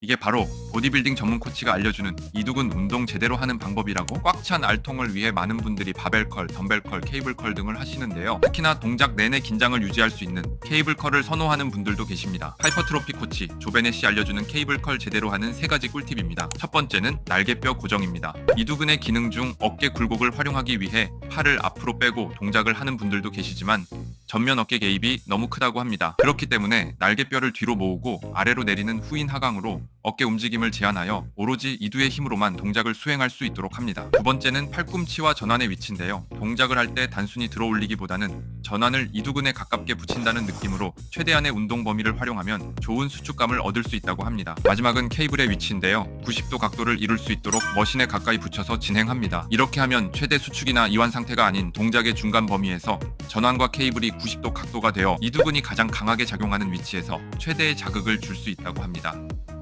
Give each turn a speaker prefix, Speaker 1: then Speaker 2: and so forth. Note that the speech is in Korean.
Speaker 1: 이게 바로 보디빌딩 전문 코치가 알려주는 이두근 운동 제대로 하는 방법이라고 꽉 찬 알통을 위해 많은 분들이 바벨컬, 덤벨컬, 케이블컬 등을 하시는데요. 특히나 동작 내내 긴장을 유지할 수 있는 케이블컬을 선호하는 분들도 계십니다. 하이퍼트로피 코치 조베넷이 알려주는 케이블컬 제대로 하는 세 가지 꿀팁입니다. 첫 번째는 날개뼈 고정입니다. 이두근의 기능 중 어깨 굴곡을 활용하기 위해 팔을 앞으로 빼고 동작을 하는 분들도 계시지만 전면 어깨 개입이 너무 크다고 합니다. 그렇기 때문에 날개뼈를 뒤로 모으고 아래로 내리는 후인 하강으로 어깨 움직임을 제한하여 오로지 이두의 힘으로만 동작을 수행할 수 있도록 합니다. 두 번째는 팔꿈치와 전환의 위치인데요. 동작을 할 때 단순히 들어 올리기보다는 전환을 이두근에 가깝게 붙인다는 느낌으로 최대한의 운동 범위를 활용하면 좋은 수축감을 얻을 수 있다고 합니다. 마지막은 케이블의 위치인데요. 90도 각도를 이룰 수 있도록 머신에 가까이 붙여서 진행합니다. 이렇게 하면 최대 수축이나 이완 상태가 아닌 동작의 중간 범위에서 전환과 케이블이 90도 각도가 되어 이두근이 가장 강하게 작용하는 위치에서 최대의 자극을 줄 수 있다고 합니다.